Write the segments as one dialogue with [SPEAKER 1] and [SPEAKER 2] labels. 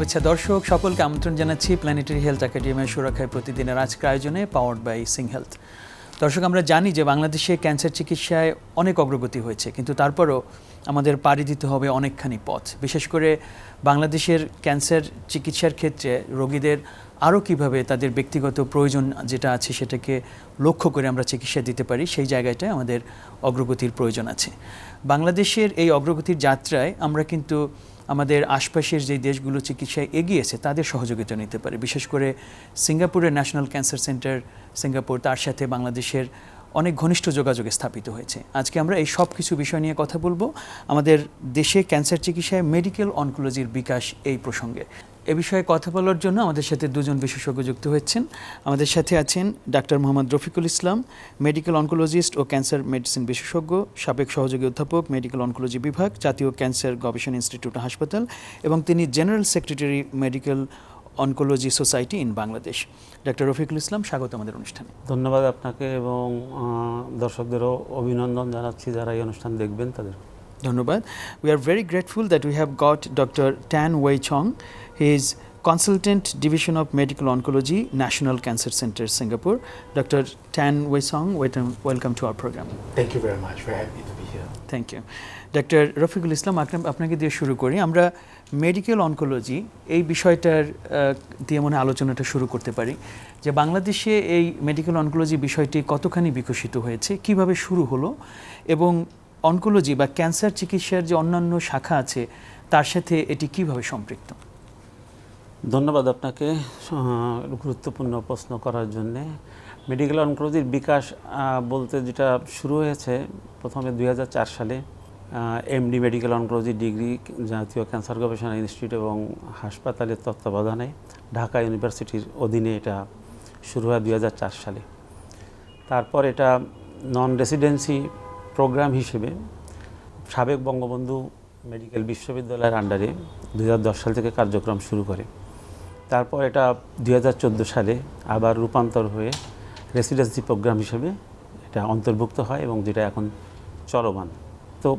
[SPEAKER 1] শুভেচ্ছা দর্শক, সকলকে আমন্ত্রণ জানাচ্ছি প্ল্যানেটারি হেলথ একাডেমির সুরক্ষায় প্রতিদিনের আজকের আয়োজনে পাওয়ার্ড বাই সিং হেলথ দর্শক, আমরা জানি যে বাংলাদেশে ক্যান্সার চিকিৎসায় অনেক অগ্রগতি হয়েছে, কিন্তু তারপরও আমাদের পাড়ি দিতে হবে অনেকখানি পথ। বিশেষ করে বাংলাদেশের ক্যান্সার চিকিৎসার ক্ষেত্রে রোগীদের আরও কীভাবে তাদের ব্যক্তিগত প্রয়োজন যেটা আছে সেটাকে লক্ষ্য করে আমরা চিকিৎসা দিতে পারি, সেই জায়গাটায় আমাদের অগ্রগতির প্রয়োজন আছে। বাংলাদেশের এই অগ্রগতির যাত্রায় আমরা কিন্তু আমাদের আশপাশের যে দেশগুলো চিকিৎসায় এগিয়েছে, তাদের সহযোগিতা নিতে পারে। বিশেষ করে সিঙ্গাপুরের ন্যাশনাল ক্যান্সার সেন্টার সিঙ্গাপুর, তার সাথে বাংলাদেশের অনেক ঘনিষ্ঠ যোগাযোগ স্থাপিত হয়েছে। আজকে আমরা এই সব কিছু বিষয় নিয়ে কথা বলব। আমাদের দেশে ক্যান্সার চিকিৎসায় মেডিকেল অনকোলজির বিকাশ এই প্রসঙ্গে। এ বিষয়ে কথা বলার জন্য আমাদের সাথে দুজন বিশেষজ্ঞ যুক্ত হয়েছেন। আমাদের সাথে আছেন ডাক্তার মোহাম্মদ রফিকুল ইসলাম মেডিকেল অনকোলজিস্ট ও ক্যান্সার মেডিসিন বিশেষজ্ঞ সাবেক সহযোগী অধ্যাপক মেডিকেল অনকোলজি বিভাগ জাতীয় ক্যান্সার গবেষণা ইনস্টিটিউট হাসপাতাল এবং তিনি general secretary medical oncology society in Bangladesh. Doctor Rafiqul Islam স্বাগত আমাদের অনুষ্ঠানে।
[SPEAKER 2] ধন্যবাদ আপনাকে এবং দর্শকদেরও অভিনন্দন জানাচ্ছি যারা এই অনুষ্ঠান দেখবেন তাদের।
[SPEAKER 1] ধন্যবাদ। We are very grateful that we have got doctor Tan Wei Chong he is consultant division of medical oncology national cancer centre Singapore doctor Tan Wei Song welcome to our programme
[SPEAKER 3] Thank you very much. Very happy to be here.
[SPEAKER 1] Thank you doctor Rafiqul Islam Akram আপনাকে দিয়ে শুরু করি। আমরা medical oncology এই বিষয়টার দিয়ে মনে আলোচনাটা শুরু করতে পারি। যে বাংলাদেশে এই মেডিকেল অনকোলজি বিষয়টি কতখানি বিকশিত হয়েছে কীভাবে শুরু হলো এবং অনকোলজি বা ক্যান্সার চিকিৎসার যে অন্যান্য শাখা আছে তার সাথে এটি কীভাবে সম্পৃক্ত?
[SPEAKER 2] ধন্যবাদ আপনাকে গুরুত্বপূর্ণ প্রশ্ন করার জন্যে। মেডিকেল অনকোলজির বিকাশ বলতে যেটা শুরু হয়েছে প্রথমে দুই হাজার চার সালে এমডি মেডিকেল অনকোলজি ডিগ্রি জাতীয় ক্যান্সার গবেষণা ইনস্টিটিউট এবং হাসপাতালের তত্ত্বাবধানে ঢাকা ইউনিভার্সিটির অধীনে এটা শুরু হয় দু হাজার চার সালে। তারপর এটা নন রেসিডেন্সি প্রোগ্রাম হিসেবে সাবেক বঙ্গবন্ধু মেডিকেল বিশ্ববিদ্যালয়ের আন্ডারে দু হাজার দশ সাল থেকে কার্যক্রম শুরু করে। তারপর এটা দু হাজার চোদ্দ সালে আবার রূপান্তর হয়ে রেসিডেন্সি প্রোগ্রাম হিসেবে এটা অন্তর্ভুক্ত হয় এবং যেটা এখন চলমান। তো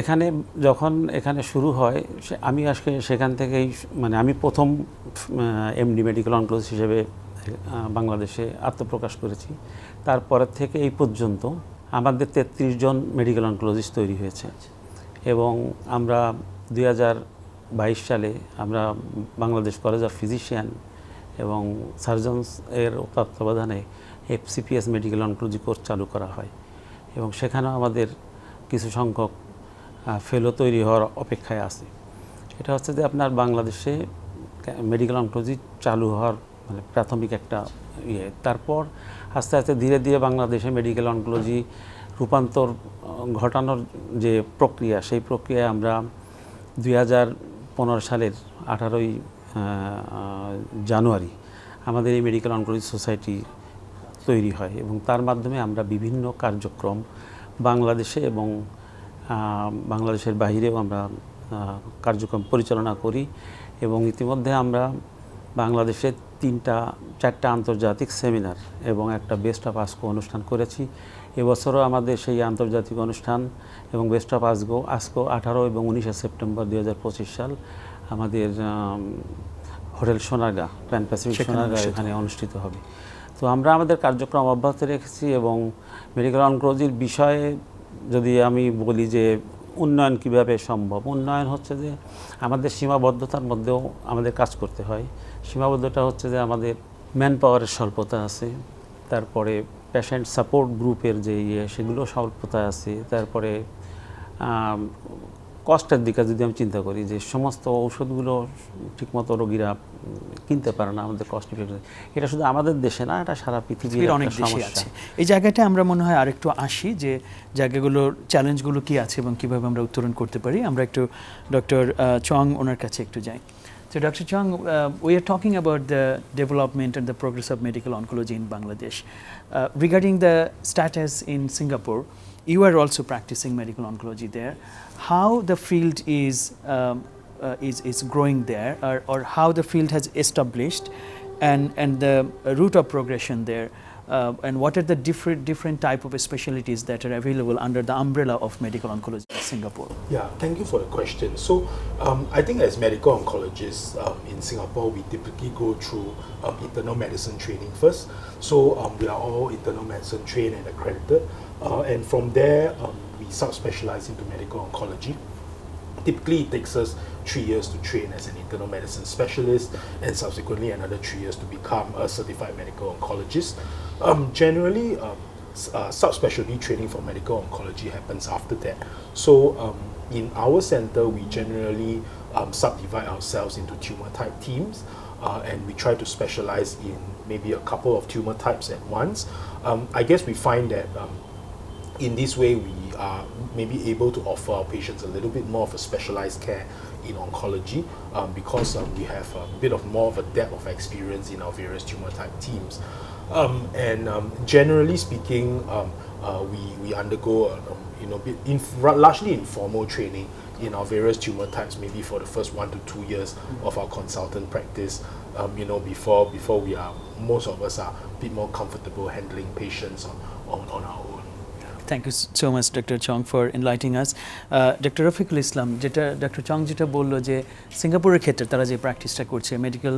[SPEAKER 2] এখানে যখন এখানে শুরু হয়, সে আমি আজকে সেখান থেকেই মানে আমি প্রথম এমডি মেডিকেল অনকোলজি হিসেবে বাংলাদেশে আত্মপ্রকাশ করেছি। তারপরের থেকে এই পর্যন্ত আমাদের তেত্রিশ জন মেডিকেল অনকোলজিস্ট তৈরি হয়েছে। এবং আমরা দু হাজার বাইশ সালে আমরা বাংলাদেশ কলেজ অফ ফিজিশিয়ান এবং সার্জনস এর তত্ত্বাবধানে এফসিপিএস মেডিকেল অনকোলজি কোর্স চালু করা হয় এবং সেখানেও আমাদের কিছু সংখ্যক ফেলো তৈরি হওয়ার অপেক্ষায় আছে। এটা হচ্ছে যে আপনার বাংলাদেশে মেডিকেল অনকোলজি চালু হওয়ার মানে প্রাথমিক একটা ইয়ে। তারপর আস্তে আস্তে ধীরে ধীরে বাংলাদেশে মেডিকেল অনকোলজি রূপান্তর ঘটানোর যে প্রক্রিয়া, সেই প্রক্রিয়ায় আমরা দুই হাজার পনেরো সালের আঠারোই জানুয়ারি আমাদের এই মেডিকেল অনকোলজি সোসাইটি তৈরি হয় এবং তার মাধ্যমে আমরা বিভিন্ন কার্যক্রম বাংলাদেশে এবং বাংলাদেশের বাইরেও আমরা কার্যক্রম পরিচালনা করি এবং ইতিমধ্যে আমরা বাংলাদেশে তিনটা, চারটা আন্তর্জাতিক সেমিনার এবং একটা বেস্ট অফ আসকো অনুষ্ঠান করেছি। এবছরও আমাদের সেই আন্তর্জাতিক অনুষ্ঠান এবং বেস্ট অফ আসকো আসকো আঠারো এবং উনিশে সেপ্টেম্বর দু হাজার পঁচিশ সাল আমাদের hotel Sonargaon
[SPEAKER 1] Pan
[SPEAKER 2] Pacific
[SPEAKER 1] Sonargaon
[SPEAKER 2] এখানে অনুষ্ঠিত হবে। তো আমরা আমাদের কার্যক্রম অব্যাহত রেখেছি এবং মেডিকেল অনকোলজির বিষয়ে যদি আমি বলি যে উন্নয়ন কীভাবে সম্ভব উন্নয়ন হচ্ছে যে আমাদের সীমাবদ্ধতার মধ্যেও আমাদের কাজ করতে হয়। সীমাবদ্ধতা হচ্ছে যে আমাদের ম্যান পাওয়ারের স্বল্পতা আছে তারপরে পেশেন্ট সাপোর্ট গ্রুপের যে ইয়ে সেগুলো স্বল্পতা আছে। তারপরে কষ্টের দিকে যদি আমি চিন্তা করি যে সমস্ত ঔষধগুলো ঠিকমতো রোগীরা কিনতে পারে না আমাদের কস্ট এটা শুধু আমাদের দেশে না এটা সারা পৃথিবীর
[SPEAKER 1] অনেক দেশে
[SPEAKER 2] সমস্যা।
[SPEAKER 1] আছে। এই জায়গাটা আমরা মনে হয় আরেকটু আসি যে জায়গাগুলোর চ্যালেঞ্জগুলো কি আছে এবং কীভাবে আমরা উত্তরণ করতে পারি। আমরা একটু ডক্টর চং ওনার কাছে একটু যাই। So, Dr. Chong, uh, we are talking about the development and the progress of medical oncology in Bangladesh. Uh, regarding the status in Singapore, you are also practicing medical oncology there. How the field is um, uh, is is growing there, or, or how the field has established, and and the route of progression there. Uh, and what are the different different type of specialties that are available under the umbrella of medical oncology in Singapore?
[SPEAKER 3] Yeah, thank you for the question. So, um, I think as medical oncologists um, in Singapore, we typically go through um, internal medicine training first. So, um, we are all internal medicine trained and accredited. Uh, and from there, um, we subspecialize into medical oncology. Typically, it takes us three years to train as an internal medicine specialist, and subsequently another three years to become a certified medical oncologist. Um, generally, um, uh, subspecialty training for medical oncology happens after that. So, um, in our center, we generally um, subdivide ourselves into tumor type teams, uh, and we try to specialize in maybe a couple of tumor types at once. Um, I guess we find that um, in this way we are maybe able to offer our patients a little bit more of a specialized care in oncology um, because um, we have a bit of more of a depth of experience in our various tumor type teams. Um, and um, generally speaking, um, uh, we, we undergo a, um, you know largely informal training in our various tumor types, maybe for the first one to two years of our consultant practice. Um, you know, before before we are most of us are a bit more comfortable handling patients on, on, on our own.
[SPEAKER 1] Thank you so much doctor Chong for enlightening us doctor Rafiqul Islam যেটা doctor চং যেটা বলল যে সিঙ্গাপুরের ক্ষেত্রে তারা যে প্র্যাকটিসটা করছে মেডিকেল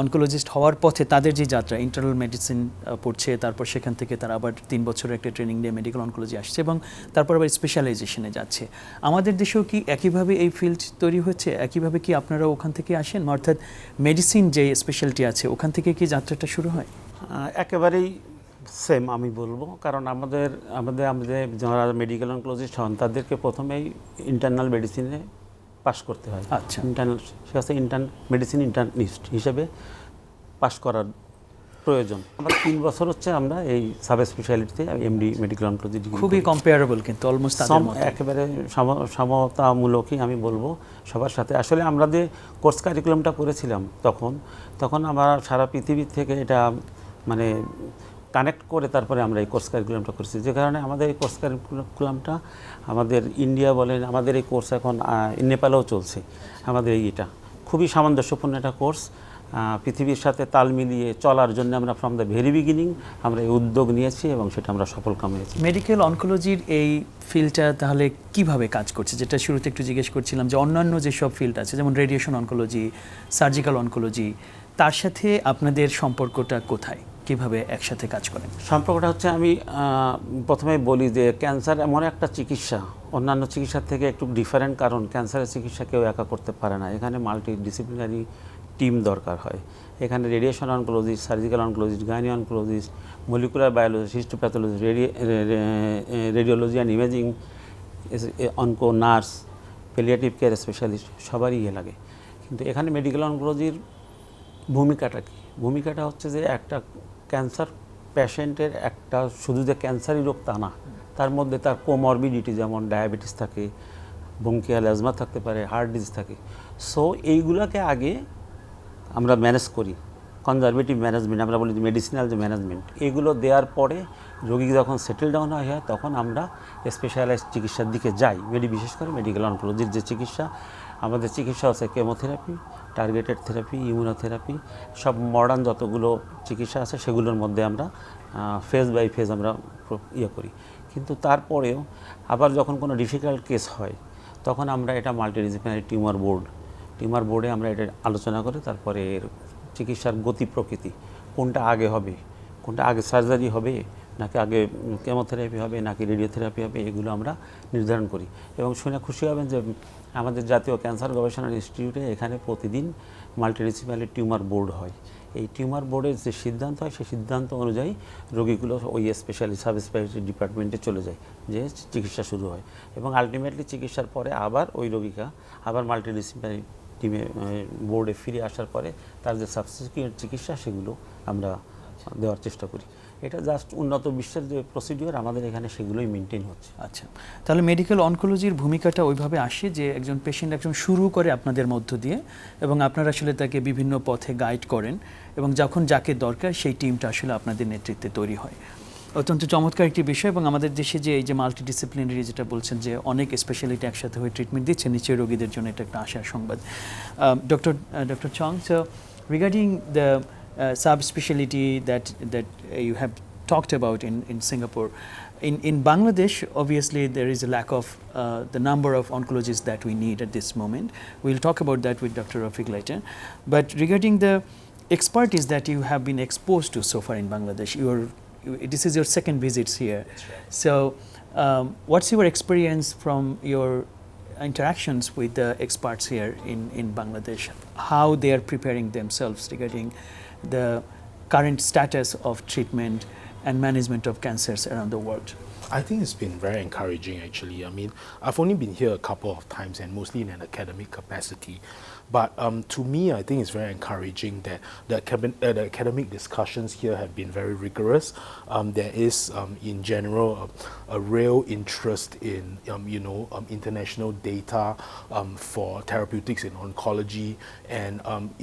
[SPEAKER 1] অনকোলজিস্ট হওয়ার পথে তাদের যে যাত্রা ইন্টারনাল মেডিসিন পড়ছে, তারপর সেখান থেকে তারা আবার তিন বছরের একটা ট্রেনিং নিয়ে মেডিকেল অনকোলজি আসছে এবং তারপর আবার স্পেশালাইজেশনে যাচ্ছে। আমাদের দেশেও কি একইভাবে এই ফিল্ড তৈরি হচ্ছে? একইভাবে কি আপনারা ওখান থেকে আসেন? অর্থাৎ মেডিসিন যে স্পেশালিটি আছে, ওখান থেকে কি যাত্রাটা শুরু হয়?
[SPEAKER 2] একেবারেই সেম আমি বলব। কারণ আমাদের আমাদের আমাদের যারা মেডিকেল অনকোলজিস্ট হন তাদেরকে প্রথমেই ইন্টারনাল মেডিসিনে পাশ করতে হয়।
[SPEAKER 1] আচ্ছা।
[SPEAKER 2] ইন্টারনাল সে হচ্ছে ইন্টার মেডিসিন ইন্টারনিস্ট হিসেবে পাশ করার প্রয়োজন। আমরা তিন বছর হচ্ছে আমরা এই সাব স্পেশালিটিতে এমডি মেডিকেল অনকোলজি
[SPEAKER 1] খুবই কম্পেয়ারেবল কিন্তু অলমোস্ট
[SPEAKER 2] একেবারে সম- সমতামূলকই আমি বলব সবার সাথে। আসলে আমরা যে কোর্স কারিকুলামটা করেছিলাম তখন তখন আমরা সারা পৃথিবীর থেকে এটা মানে কানেক্ট করে তারপরে আমরা এই কোর্স কারিকুলামটা করেছি। যে কারণে আমাদের এই কোর্স কারিকুলামটা আমাদের ইন্ডিয়া বলেন, আমাদের এই কোর্স এখন নেপালেও চলছে আমাদের এই এটা। খুবই সামঞ্জস্যপূর্ণ একটা কোর্স। পৃথিবীর সাথে তাল মিলিয়ে চলার জন্য আমরা ফ্রম দ্য ভেরি বিগিনিং আমরা এই উদ্যোগ নিয়েছি এবং সেটা আমরা সফল কামিয়েছি।
[SPEAKER 1] মেডিকেল অনকোলজির এই ফিল্ডটা তাহলে কীভাবে কাজ করছে? যেটা শুরুতে একটু জিজ্ঞেস করছিলাম যে অন্যান্য যেসব ফিল্ড আছে, যেমন রেডিয়েশন অনকোলজি, সার্জিক্যাল অনকোলজি, তার সাথে আপনাদের সম্পর্কটা কোথায়? কীভাবে একসাথে কাজ করেন?
[SPEAKER 2] সম্পর্কটা হচ্ছে আমি প্রথমে বলি যে ক্যান্সার এমন একটা চিকিৎসা, অন্যান্য চিকিৎসার থেকে একটু ডিফারেন্ট কারণ, ক্যান্সারের চিকিৎসা কেউ একা করতে পারে না। এখানে মাল্টি ডিসিপ্লিনারি টিম দরকার হয়। এখানে radiation oncologist surgical oncologist gynae oncologist molecular biologist histopathology radiology and imaging onco nurse palliative care specialist সবারই ইয়ে লাগে। কিন্তু এখানে মেডিকেল অনকোলজির ভূমিকাটা কী? ভূমিকাটা হচ্ছে যে একটা ক্যান্সার পেশেন্টের একটা, শুধু যে ক্যান্সারই রোগ তা না, তার মধ্যে তার কোমরবিডিটি যেমন ডায়াবেটিস থাকে বঙ্কিয়াল অ্যাজমা থাকতে পারে হার্ট ডিজিজ থাকে। সো এইগুলোকে আগে আমরা ম্যানেজ করি। কনজারভেটিভ ম্যানেজমেন্ট আমরা বলি মেডিসিনাল যে ম্যানেজমেন্ট এগুলো দেওয়ার পরে রোগী যখন সেটেল ডাউন হয় তখন আমরা স্পেশালাইজ চিকিৎসার দিকে যাই। মেডি বিশেষ করে মেডিকেল অনকোলজির যে চিকিৎসা, আমাদের চিকিৎসা হচ্ছে কেমোথেরাপি টার্গেটেড থেরাপি ইমিউনোথেরাপি সব মডার্ন যতগুলো চিকিৎসা আছে সেগুলোর মধ্যে আমরা ফেজ বাই ফেজ আমরা ইয়ে করি। কিন্তু তারপরেও আবার যখন কোনো ডিফিকাল্ট কেস হয়, তখন আমরা এটা মাল্টিডিসিপ্লিনারি টিউমার বোর্ড টিউমার বোর্ডে আমরা এটা আলোচনা করে তারপরে এর চিকিৎসার গতি প্রকৃতি, কোনটা আগে হবে, কোনটা আগে সার্জারি হবে নাকি আগে কেমোথেরাপি হবে, নাকি রেডিওথেরাপি হবে, এগুলো আমরা নির্ধারণ করি। এবং শুনে খুশি হবেন যে আমাদের জাতীয় ক্যান্সার গবেষণা ইনস্টিটিউটে এখানে প্রতিদিন মাল্টিডিসিপ্লিনারি টিউমার বোর্ড হয়। এই টিউমার বোর্ডের যে সিদ্ধান্ত হয়, সেই সিদ্ধান্ত অনুযায়ী রোগীগুলো ওই স্পেশালি সাব স্পেশালিটি ডিপার্টমেন্টে চলে যায়, যে চিকিৎসা শুরু হয়। এবং আলটিমেটলি চিকিৎসার পরে আবার ওই রোগীকা আবার মাল্টিডিসিপ্লিনারি টিমে বোর্ডে ফিরে আসার পরে তার যে সাবস্টিটিউট চিকিৎসা, সেগুলো আমরা দেওয়ার চেষ্টা করি। এটা জাস্ট উন্নত বিশ্বের যে প্রসিডিওর আমাদের এখানে সেগুলোই মেনটেন হচ্ছে।
[SPEAKER 1] আচ্ছা তাহলে মেডিকেল অনকোলজির ভূমিকাটা ওইভাবে আসে যে একজন পেশেন্ট একজন শুরু করে আপনাদের মধ্য দিয়ে এবং আপনারা আসলে তাকে বিভিন্ন পথে গাইড করেন এবং যখন যাকে দরকার সেই টিমটা আসলে আপনাদের নেতৃত্বে তৈরি হয়। অত্যন্ত চমৎকার একটি বিষয় এবং আমাদের দেশে যে এই যে মাল্টিডিসিপ্লিনারি যেটা বলছেন যে অনেক স্পেশালিটি একসাথে হয়ে ট্রিটমেন্ট দিচ্ছে নিচের রোগীদের জন্য এটা একটা আশার সংবাদ। Doctor doctor Chong regarding the subspecialty that that uh, you have talked about in in Singapore. In in Bangladesh, obviously there is a lack of uh, the number of oncologists that we need at this moment. We'll talk about that with Dr. Rafiq later. But regarding the expertise that you have been exposed to so far in Bangladesh, you're, you, this is your second visits here. So, um, what's your experience from your interactions with the experts here in, in Bangladesh? How they are preparing themselves regarding the current status of treatment and management of cancers around the world?
[SPEAKER 3] I think it's been very encouraging actually. I mean, I've only been here a couple of times and mostly in an academic capacity. But um, to me, I think it's very encouraging that the, academic, uh, the academic discussions here have been very rigorous. Um, there is, um, in general, a, a real interest in, um, you know, um, international data um, for therapeutics in oncology. And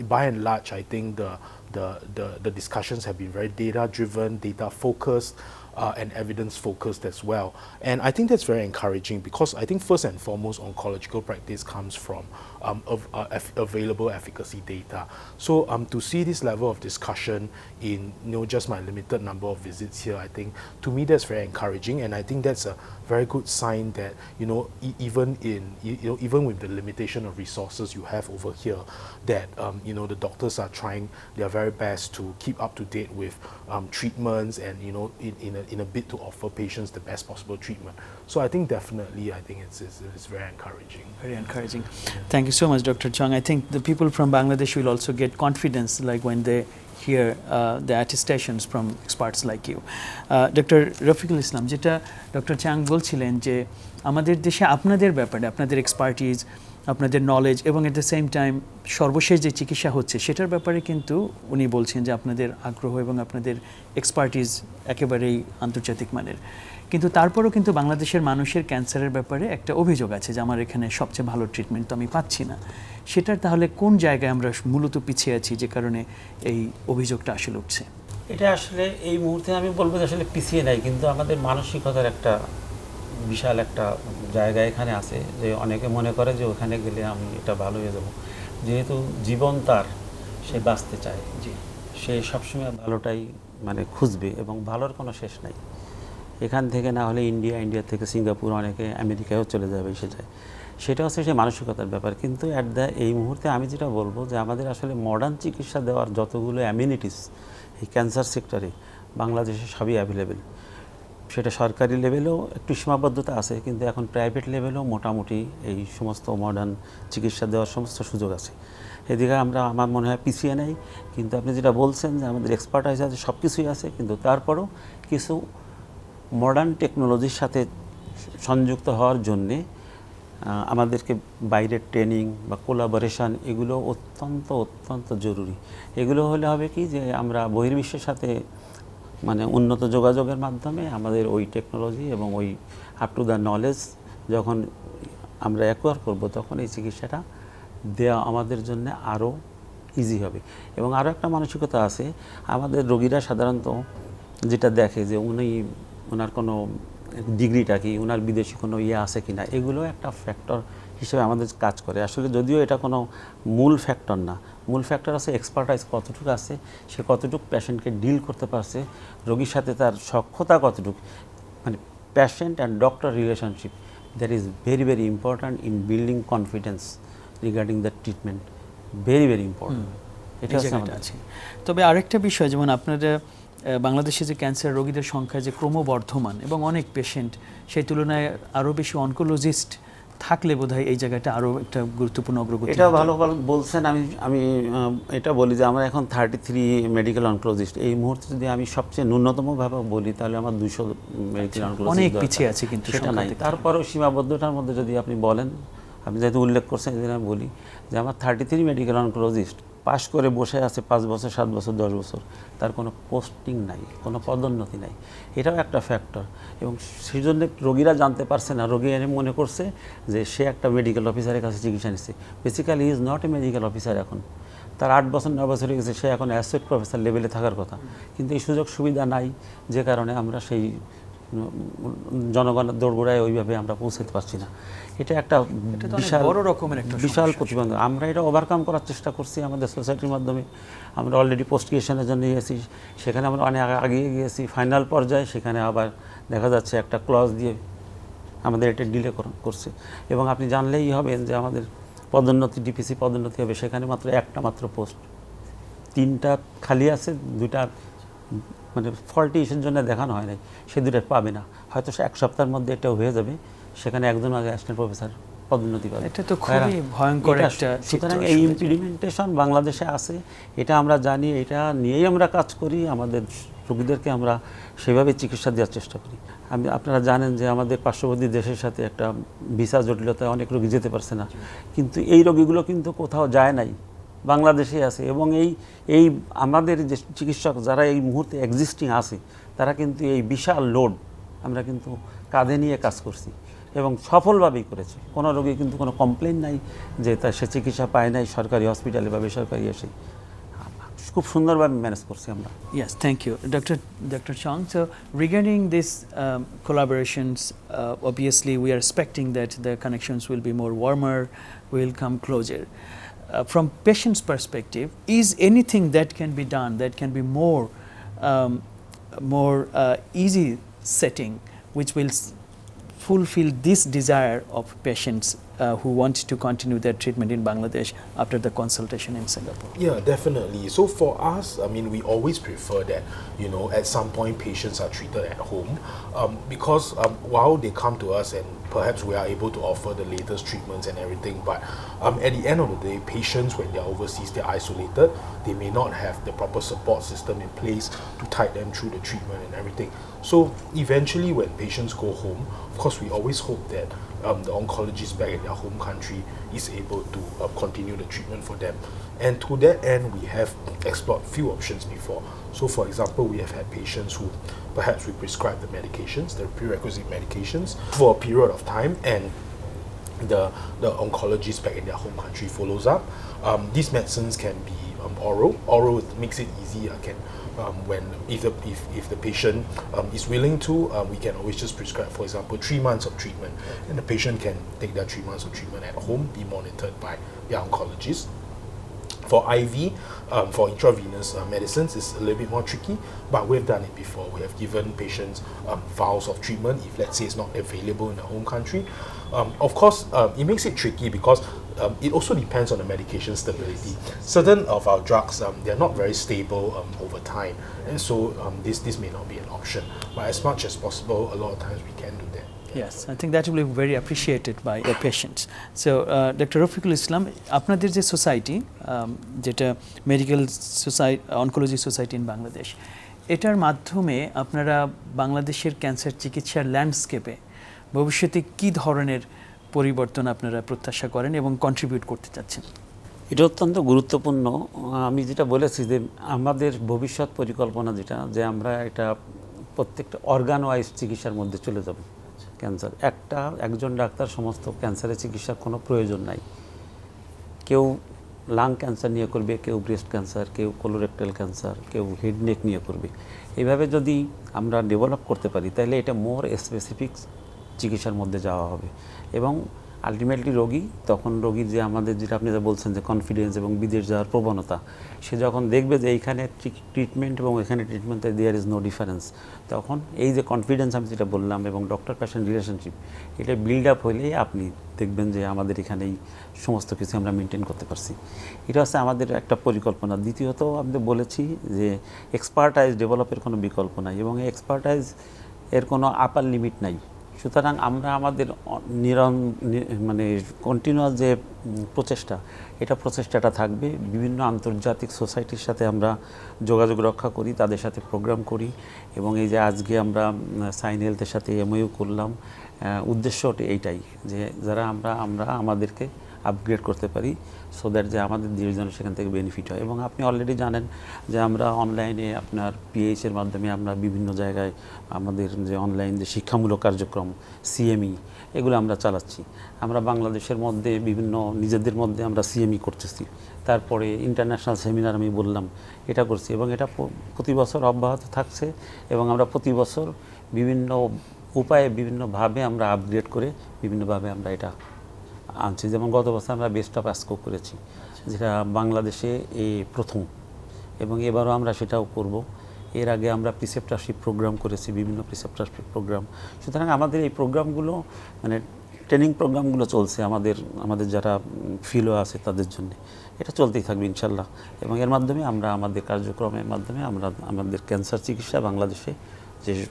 [SPEAKER 3] by and large, I think the, the, the, the discussions have been very data-driven, data-focused uh, and evidence focused as well. And I think that's very encouraging because I think first and foremost, oncological practice comes from um, av- uh, available efficacy data. So um, to see this level of discussion in you know just my limited number of visits here, I think to me that's very encouraging, and I think that's a very good sign that you know e- even in you know even with the limitation of resources you have over here, that um, you know the doctors are trying their very best to keep up to date with um, treatments and you know in, in, a, in a bid to offer patients the best possible treatment. So I think definitely I think it's, it's, it's very encouraging.
[SPEAKER 1] Very encouraging. Thank you so much, Dr. Chung. I think the people from Bangladesh will also get confidence, like when they hear uh, the attestations from experts like you. Uh, doctor Rafiqul Islam যেটা doctor চাং বলছিলেন যে আমাদের দেশে আপনাদের ব্যাপারে আপনাদের expertise আপনাদের knowledge এবং এট দ্য সেম টাইম সর্বশেষ যে চিকিৎসা হচ্ছে সেটার ব্যাপারে কিন্তু উনি বলছেন যে আপনাদের আগ্রহ এবং আপনাদের এক্সপার্টিজ একেবারেই আন্তর্জাতিক মানের কিন্তু তারপরেও কিন্তু বাংলাদেশের মানুষের ক্যান্সারের ব্যাপারে একটা অভিযোগ আছে যে আমার এখানে সবচেয়ে ভালো ট্রিটমেন্ট তো আমি পাচ্ছি না। সেটার তাহলে কোন জায়গায় আমরা মূলত পিছিয়ে আছি যে কারণে এই অভিযোগটা আসলে উঠছে?
[SPEAKER 2] এটা আসলে এই মুহূর্তে আমি বলব যে আসলে পিছিয়ে নাই কিন্তু আমাদের মানসিকতার একটা বিশাল একটা জায়গা এখানে আছে যে অনেকে মনে করে যে ওখানে গেলে আমি এটা ভালো হয়ে যাব। যেহেতু জীবন তার সে বাঁচতে চায়।
[SPEAKER 1] জি।
[SPEAKER 2] সে সবসময় ভালোটাই মানে খুঁজবে এবং ভালোর কোনো শেষ নাই। এখান থেকে না হলে ইন্ডিয়া ইন্ডিয়া থেকে সিঙ্গাপুর, অনেকে আমেরিকায়ও চলে যাবে সে যায়। সেটা হচ্ছে সেই মানসিকতার ব্যাপার। কিন্তু অ্যাট দ্য এই মুহূর্তে আমি যেটা বলব যে আমাদের আসলে মডার্ন চিকিৎসা দেওয়ার যতগুলো অ্যামিনিটিস এই ক্যান্সার সেক্টরে বাংলাদেশে সবই অ্যাভেলেবেল সেটা সরকারি লেভেলেও একটু সীমাবদ্ধতা আছে, কিন্তু এখন প্রাইভেট লেভেলেও মোটামুটি এই সমস্ত মডার্ন চিকিৎসা দেওয়ার সমস্ত সুযোগ আছে। এদিকে আমরা, আমার মনে হয় পিছিয়ে নেই, কিন্তু আপনি যেটা বলছেন যে আমাদের এক্সপার্টাইজ আছে সব কিছুই আছে, কিন্তু তারপরও কিছু মডার্ন টেকনোলজির সাথে সংযুক্ত হওয়ার জন্যে আমাদেরকে বাইরের ট্রেনিং বা কোলাবোরেশন এগুলো অত্যন্ত অত্যন্ত জরুরি। এগুলো হলে হবে কি যে, আমরা বহির্বিশ্বের সাথে মানে উন্নত যোগাযোগের মাধ্যমে আমাদের ওই টেকনোলজি এবং ওই আপ টু দ্য নলেজ যখন আমরা অ্যাকোয়ার করব, তখন এই চিকিৎসাটা দেওয়া আমাদের জন্য আরও ইজি হবে। এবং আরও একটা মানসিকতা আছে, আমাদের রোগীরা সাধারণত যেটা দেখে যে উনি ওনার কোনো ডিগ্রিটা কি ওনার বিদেশি কোনো ইয়ে আছে কি না এগুলো একটা ফ্যাক্টর হিসেবে আমাদের কাজ করে। আসলে যদিও এটা কোনো মূল ফ্যাক্টর না মূল ফ্যাক্টর আছে এক্সপার্টাইজ কতটুকু আছে সে কতটুকু পেশেন্টকে ডিল করতে পারছে রোগীর সাথে তার সক্ষতা কতটুকু মানে patient and doctor relationship that is very very important in building confidence regarding the treatment very very important এটা
[SPEAKER 1] আছে। তবে আরেকটা বিষয় যেমন আপনারা বাংলাদেশে যে ক্যান্সার রোগীদের সংখ্যা যে ক্রমবর্ধমান এবং অনেক পেশেন্ট সেই তুলনায় আরও বেশি অনকোলজিস্ট থাকলে বোধহয় এই জায়গাটা আরও একটা গুরুত্বপূর্ণ অগ্রগতি
[SPEAKER 2] এটা ভালো ভালো বলছেন। আমি আমি এটা বলি যে আমরা এখন থার্টি থ্রি মেডিকেল অনকোলজিস্ট এই মুহূর্তে যদি আমি সবচেয়ে ন্যূনতমভাবে বলি তাহলে আমার দুশো মেডিকেল অনকোলজিস্ট
[SPEAKER 1] অনেক পিছিয়ে আছে কিন্তু
[SPEAKER 2] সেটা নাই। তারপরেও সীমাবদ্ধতার মধ্যে যদি আপনি বলেন আপনি যেহেতু উল্লেখ করছেন আমি বলি যে আমার থার্টি থ্রি মেডিকেল অনকোলজিস্ট পাশ করে বসে আছে পাঁচ বছর, সাত বছর, দশ বছর, তার কোনো পোস্টিং নাই, কোনো পদোন্নতি নাই। এটাও একটা ফ্যাক্টর এবং সেই জন্য রোগীরা জানতে পারছে না, রোগী এনে মনে করছে যে সে একটা মেডিকেল অফিসারের কাছে চিকিৎসা নিচ্ছে। Basically is not a medical officer এখন। তার আট বছর, নয় বছর হয়ে গেছে, সে এখন অ্যাসোসিয়েট প্রফেসর লেভেলে থাকার কথা। কিন্তু এই সুযোগ সুবিধা নাই, যে কারণে আমরা সেই জনগণের দোরগোড়ায় ওইভাবে আমরা পৌঁছাতে পারছি না। এটা একটা বিশাল
[SPEAKER 1] বড় রকমের একটা
[SPEAKER 2] বিশাল। প্রতিবন্ধক। আমরা এটা ওভারকাম করার চেষ্টা করছি আমাদের সোসাইটির মাধ্যমে। আমরা অলরেডি পোস্ট গ্রাজুয়েশনের জন্য গিয়েছি সেখানে আমরা অনেক আগে- আগিয়ে গিয়েছি। ফাইনাল পর্যায়ে সেখানে আবার দেখা যাচ্ছে একটা ক্লজ দিয়ে আমাদের এটা ডিলে করছে। এবং আপনি জানলেই হবেন যে আমাদের পদোন্নতি ডিপিসি পদোন্নতি হবে। সেখানে মাত্র একটা মাত্র পোস্ট তিনটা খালি আছে দুইটা মানে ফল্টি ইস্যুর জন্য দেখানো হয় নাই। সে দুটা পাবে না। হয়তো সে এক সপ্তাহের মধ্যে এটা হয়ে যাবে। সেখানে একজন আগে অ্যাসিস্ট্যান্ট প্রফেসর পদোন্নতি পাবে।
[SPEAKER 1] এটা তো খুবই ভয়ঙ্কর একটা
[SPEAKER 2] সুতরাং এই ইমপ্লিমেন্টেশন বাংলাদেশে আছে। এটা আমরা জানি এটা নিয়েই আমরা কাজ করি। আমাদের রোগীদেরকে আমরা সেভাবে চিকিৎসা দেওয়ার চেষ্টা করি। আমি আপনারা জানেন যে আমাদের পার্শ্ববর্তী দেশের সাথে একটা ভিসা জটিলতায় অনেক রোগী যেতে পারছে না। কিন্তু এই রোগীগুলো কিন্তু কোথাও যায় নাই। বাংলাদেশে আছে এবং এই এই আমাদের যে চিকিৎসক যারা এই মুহূর্তে এক্সিস্টিং আছে তারা কিন্তু এই বিশাল লোড আমরা কিন্তু কাঁধে নিয়ে কাজ করছি এবং সফলভাবেই করেছে। কোনো রোগী কিন্তু কোনো কমপ্লেন নাই যে তার সে চিকিৎসা পায় নাই সরকারি হসপিটালে বা বেসরকারি এসে। খুব সুন্দরভাবে ম্যানেজ করছি আমরা।
[SPEAKER 1] Yes, thank you doctor doctor regarding these um, collaborations, uh, obviously we are expecting that the connections will be more warmer, will come closer. Uh, from patient's perspective, is anything that can be done that can be more, um, more uh, easy setting, which will fulfill this desire of patients uh, who want to continue their treatment in Bangladesh after the consultation in Singapore?
[SPEAKER 3] Yeah, definitely. So for us, I mean, we always prefer that, you know, at some point patients are treated at home um, because um, while they come to us and perhaps we are able to offer the latest treatments and everything, but um, at the end of the day, patients, when they're overseas, they're isolated. They may not have the proper support system in place to tide them through the treatment and everything. So eventually, when patients go home, of course, we always hope that um, the oncologist back in their home country is able to uh, continue the treatment for them. And to that end, we have explored few options before. So, for example, we have had patients who perhaps we prescribe the medications, the prerequisite medications, for a period of time, and the, the oncologist back in their home country follows up. Um, these medicines can be um, oral. Oral makes it easy. I can um, when if the if, if the patient um, is willing to, uh, we can always just prescribe, for example, three months of treatment, and the patient can take their three months of treatment at home, be monitored by their oncologist. For IV, um, for intravenous uh, medicines, it's a little bit more tricky, but we've done it before. We have given patients um, vials of treatment if, let's say, it's not available in the home country. Um, of course, um, it makes it tricky because um, it also depends on the medication stability. Certain of our drugs, um, they're not very stable um, over time, and so um, this this may not be an option. But as much as possible, a lot of times we can do that.
[SPEAKER 1] Yes, I think that will be very appreciated by the patients. So, uh, Dr. Rafiqul Islam, আপনাদের যে society যেটা medical society oncology society in Bangladesh এটার মাধ্যমে আপনারা বাংলাদেশের cancer চিকিৎসার ল্যান্ডস্কেপে ভবিষ্যতে কি ধরনের পরিবর্তন আপনারা প্রত্যাশা করেন এবং কন্ট্রিবিউট করতে চাচ্ছেন?
[SPEAKER 2] এটা অত্যন্ত গুরুত্বপূর্ণ। আমি যেটা বলেছি যে আমাদের ভবিষ্যৎ পরিকল্পনা যেটা, যে আমরা এটা প্রত্যেকটা অর্গান ওয়াইজ চিকিৎসার মধ্যে চলে যাব। ক্যান্সার। একটা, একজন ডাক্তার সমস্ত ক্যান্সারের চিকিৎসার কোনো প্রয়োজন নাই। কেউ লাং ক্যান্সার নিয়ে করবে, কেউ ব্রেস্ট ক্যান্সার কেউ কোলোরেক্টাল ক্যান্সার কেউ হেড নেক নিয়ে করবে। এইভাবে যদি আমরা ডেভেলপ করতে পারি, তাহলে এটা মোর স্পেসিফিক চিকিৎসার মধ্যে যাওয়া হবে। এবং আলটিমেটলি রোগী, তখন রোগীর যে আমাদের যেটা আপনি যা বলছেন যে কনফিডেন্স এবং বিদেশ যাওয়ার প্রবণতা, সে যখন দেখবে যে এইখানে ট্রিটমেন্ট এবং এখানে ট্রিটমেন্টে দেয়ার ইজ নো ডিফারেন্স তখন এই যে কনফিডেন্স আমি যেটা বললাম এবং ডক্টর পেশেন্ট রিলেশনশিপ এটা বিল্ড আপ হলেই আপনি দেখবেন যে আমাদের এখানেই সমস্ত কিছু আমরা মেনটেন করতে পারছি। এটা হচ্ছে আমাদের একটা পরিকল্পনা। দ্বিতীয়ত আমি বলেছি যে এক্সপার্টাইজ ডেভেলপের কোনো বিকল্প নাই এবং এক্সপার্টাইজ এর কোনো আপার লিমিট নাই। সুতরাং আমরা আমাদের নিরন মানে কন্টিনিউয়াস যে প্রচেষ্টা এটা প্রচেষ্টাটা থাকবে। বিভিন্ন আন্তর্জাতিক সোসাইটির সাথে আমরা যোগাযোগ রক্ষা করি তাদের সাথে প্রোগ্রাম করি এবং এই যে আজকে আমরা সাইন হেলথের সাথে এমওইউ করলাম আহ, উদ্দেশ্য ওটা এইটাই যে যারা আমরা আমরা আমাদেরকে আপগ্রেড করতে পারি। সো দ্যাট যে আমাদের দুজন সেখান থেকে বেনিফিট হয়। এবং আপনি অলরেডি জানেন যে আমরা অনলাইনে আপনার পিএইচ এর মাধ্যমে আমরা বিভিন্ন জায়গায় আমাদের যে অনলাইন যে শিক্ষামূলক কার্যক্রম সিএমই এগুলো আমরা চালাচ্ছি। আমরা বাংলাদেশের মধ্যে বিভিন্ন, নিজেদের মধ্যে আমরা সিএমই করতেছি। তারপরে ইন্টারন্যাশনাল সেমিনার আমি বললাম, এটা করছি এবং এটা প্রতি বছর অব্যাহত থাকছে এবং আমরা প্রতি বছর বিভিন্ন উপায়ে বিভিন্নভাবে আমরা আপগ্রেড করে বিভিন্নভাবে আমরা এটা আনছি। যেমন গত বছর আমরা বেস্ট অফ অ্যাসকো করেছি যেটা বাংলাদেশে এই প্রথম। এবং এবারও আমরা সেটাও করব। এর আগে আমরা প্রিসেপ্টারশিপ প্রোগ্রাম করেছি বিভিন্ন প্রিসেপ্টারশিপ প্রোগ্রাম সুতরাং আমাদের এই প্রোগ্রামগুলো মানে ট্রেনিং প্রোগ্রামগুলো চলছে আমাদের আমাদের যারা ফিলো আছে তাদের জন্য। এটা চলতেই থাকবে ইনশাল্লাহ। এবং এর মাধ্যমে আমরা আমাদের কার্যক্রমের মাধ্যমে আমরা আমাদের ক্যান্সার চিকিৎসা বাংলাদেশে যে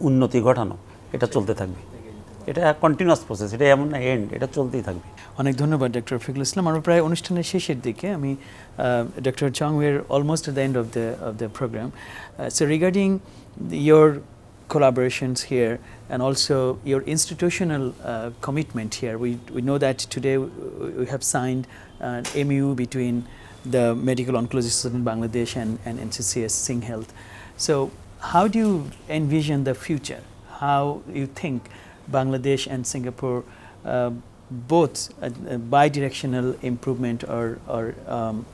[SPEAKER 2] উন্নতি ঘটানো এটা চলতে থাকবে। এটা কন্টিনিউয়াস প্রসেস এটা এমন না এন্ড এটা চলতেই থাকবে
[SPEAKER 1] অনেক ধন্যবাদ ডক্টর রফিকুল ইসলাম আমরা প্রায় অনুষ্ঠানের শেষের দিকে আমি doctor Chong ওয়ের almost end of the of the program uh, so regarding your collaborations here and also your institutional uh, commitment here we we know that today we have signed an MU between the Medical Oncology Society in Bangladesh and, and NCCS Singh Health so how do you envision the future how you think Bangladesh and Singapore uh, both uh, bi-directional improvement or, or um,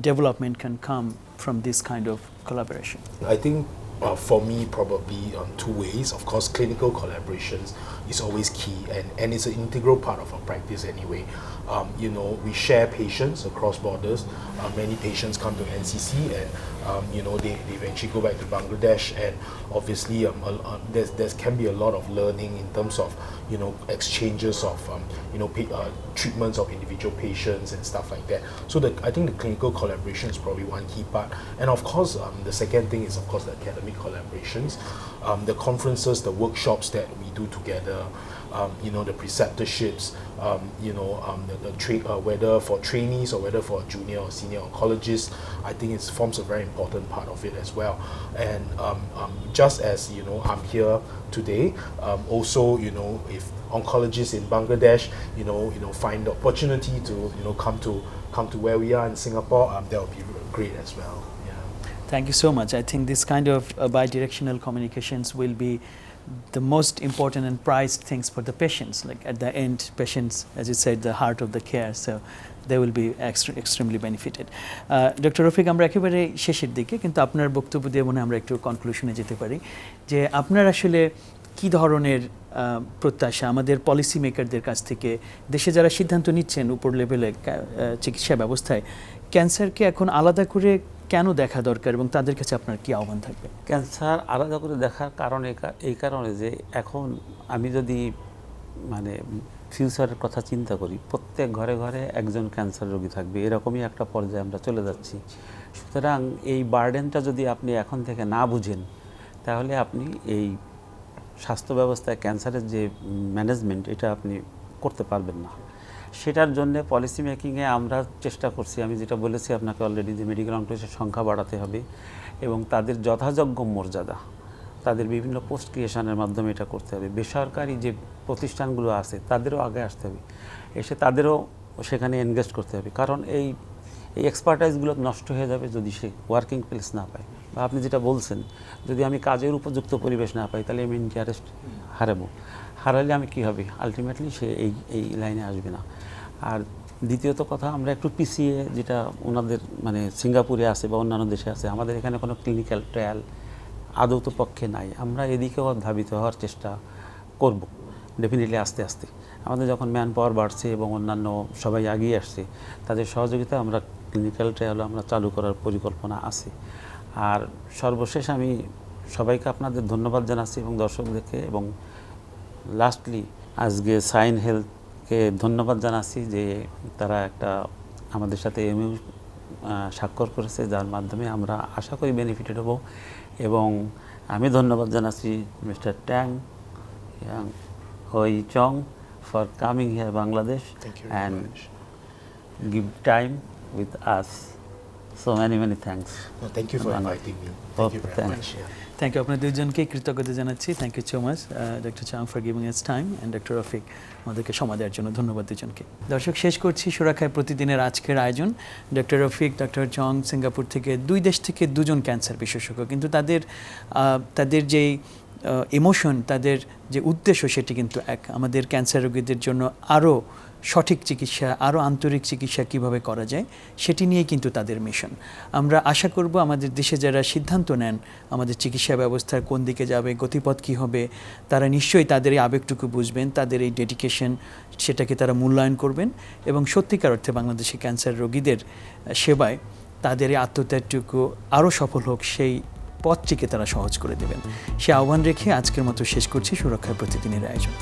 [SPEAKER 1] development can come from this kind of collaboration.
[SPEAKER 3] I think uh, for me, probably on two ways. Of course, clinical collaborations is always key, and, and it's an integral part of our practice anyway. Um, you know, we share patients across borders. Uh, many patients come to NCC, and um, you know, they, they eventually go back to Bangladesh, and obviously, um, a, a, there's there can be a lot of learning in terms of you know exchanges of um, you know pa- uh, treatments of individual patients and stuff like that. So the, I think the clinical collaboration is probably one key part, and of course, um, the second thing is of course the academic collaborations, um, the conferences, the workshops that we do together. Um, you know the preceptorships, um, you know um, the, the tra- uh, whether for trainees or whether for junior or senior oncologists, I think it forms a very important part of it as well. And um, um, just as you know, I'm here today. Also, you know, if oncologists in Bangladesh, you know, you know, find the opportunity to you know come to come to where we are in Singapore, um, that would be great as well. Yeah.
[SPEAKER 1] Thank you so much. I think this kind of uh, bi-directional communications will be the most important and prized things for the patients. Like at the end, patients, as you said, the heart of the care. So they will be extre- extremely benefited. Doctor Rafiq আমরা একেবারে শেষের দিকে কিন্তু আপনার বক্তব্য দিয়ে মনে আমরা একটু কনক্লুশনে যেতে পারি যে আপনার আসলে কি ধরনের প্রত্যাশা আমাদের পলিসি মেকারদের কাছ থেকে দেশে যারা সিদ্ধান্ত নিচ্ছেন উপর লেভেলে চিকিৎসা ব্যবস্থায় ক্যান্সারকে এখন আলাদা করে কেন দেখা দরকার এবং তাদের কাছে আপনার কি আহ্বান থাকবে?
[SPEAKER 2] ক্যান্সার আলাদা করে দেখার কারণ এই কারণে যে এখন আমি যদি মানে ফিউচারের কথা চিন্তা করি, প্রত্যেক ঘরে ঘরে একজন ক্যান্সার রোগী থাকবে, এরকমই একটা পর্যায়ে আমরা চলে যাচ্ছি। সুতরাং এই বার্ডেনটা যদি আপনি এখন থেকে না বুঝেন, তাহলে আপনি এই স্বাস্থ্য ব্যবস্থায় ক্যান্সারের যে ম্যানেজমেন্ট, এটা আপনি করতে পারবেন না। সেটার জন্য পলিসি মেকিংয়ে আমরা চেষ্টা করছি। আমি যেটা বলেছি, আপনাকে অলরেডি যে মেডিকেল অঙ্কোলজিস্টের সংখ্যা বাড়াতে হবে এবং তাদের যথাযোগ্য মর্যাদা, তাদের বিভিন্ন পোস্ট ক্রিয়েশনের মাধ্যমে এটা করতে হবে। বেসরকারি যে প্রতিষ্ঠানগুলো আছে, তাদেরও আগে আসতে হবে। এসে তাদেরও সেখানে এনগেজ করতে হবে। কারণ এই এই এক্সপার্টাইজগুলো নষ্ট হয়ে যাবে যদি সে ওয়ার্কিং প্লেস না পায়। বা আপনি যেটা বলছেন, যদি আমি কাজের উপযুক্ত পরিবেশ না পাই, তাহলে আমি ইন্টারেস্ট হারাবো। হারালে আমি কী হবে? আলটিমেটলি সে এই এই লাইনে আসবে না। আর দ্বিতীয়ত কথা, আমরা একটু পিছিয়ে যেটা ওনাদের মানে সিঙ্গাপুরে আছে বা অন্যান্য দেশে আছে, আমাদের এখানে কোনো ক্লিনিক্যাল ট্রায়াল আদৌ তো পক্ষে নাই। আমরা এদিকেও ধাবিত হওয়ার চেষ্টা করব ডেফিনেটলি আস্তে আস্তে। আমাদের যখন ম্যান পাওয়ার বাড়ছে এবং অন্যান্য সবাই এগিয়ে আসছে, তাদের সহযোগিতা আমরা ক্লিনিক্যাল ট্রায়াল আমরা চালু করার পরিকল্পনা আছে। আর সর্বশেষ আমি সবাইকে আপনাদের ধন্যবাদ জানাচ্ছি এবং দর্শকদেরকে এবং লাস্টলি আজকে সাইন হেলথকে ধন্যবাদ জানাচ্ছি যে তারা একটা আমাদের সাথে এমইউ স্বাক্ষর করেছে যার মাধ্যমে আমরা আশা করি বেনিফিটেড হব এবং আমি ধন্যবাদ জানাচ্ছি mister Tan Wei Chong for coming here
[SPEAKER 3] Bangladesh you and
[SPEAKER 2] give time with us so many many thanks
[SPEAKER 3] No, thank you for
[SPEAKER 2] Bye.
[SPEAKER 3] inviting me.
[SPEAKER 2] Oh,
[SPEAKER 3] Thank you very
[SPEAKER 2] thanks.
[SPEAKER 3] much. Yeah.
[SPEAKER 1] Thank you আপনার দুজনকে কৃতজ্ঞতা জানাচ্ছি। Thank you so much doctor Chong for giving us time and doctor Rafiq আমাদেরকে সময় দেওয়ার জন্য ধন্যবাদ দুজনকে। দর্শক, শেষ করছি সুরক্ষায় প্রতিদিনের আজকের আয়োজন। Doctor Rafiq doctor Chong Singapore থেকে দুই দেশ থেকে দুজন ক্যান্সার বিশেষজ্ঞ। কিন্তু তাদের তাদের যেই ইমোশন তাদের যে উদ্দেশ্য সেটি কিন্তু এক। আমাদের ক্যান্সার রোগীদের জন্য আরও সঠিক চিকিৎসা আরও আন্তরিক চিকিৎসা কীভাবে করা যায়, সেটি নিয়েই কিন্তু তাদের মিশন আমরা আশা করব আমাদের দেশে যারা সিদ্ধান্ত নেন, আমাদের চিকিৎসা ব্যবস্থার কোন দিকে যাবে, গতিপথ কী হবে, তারা নিশ্চয়ই তাদের এই আবেগটুকু বুঝবেন, তাদের এই ডেডিকেশন সেটাকে তারা মূল্যায়ন করবেন এবং সত্যিকার অর্থে বাংলাদেশে ক্যান্সার রোগীদের সেবায় তাদের এই আত্মত্যাগটুকু আরও সফল হোক, সেই পথটিকে তারা সহজ করে দেবেন। সে আহ্বান রেখে আজকের মতো শেষ করছি, সুরক্ষার প্রতিদিনের আয়োজন।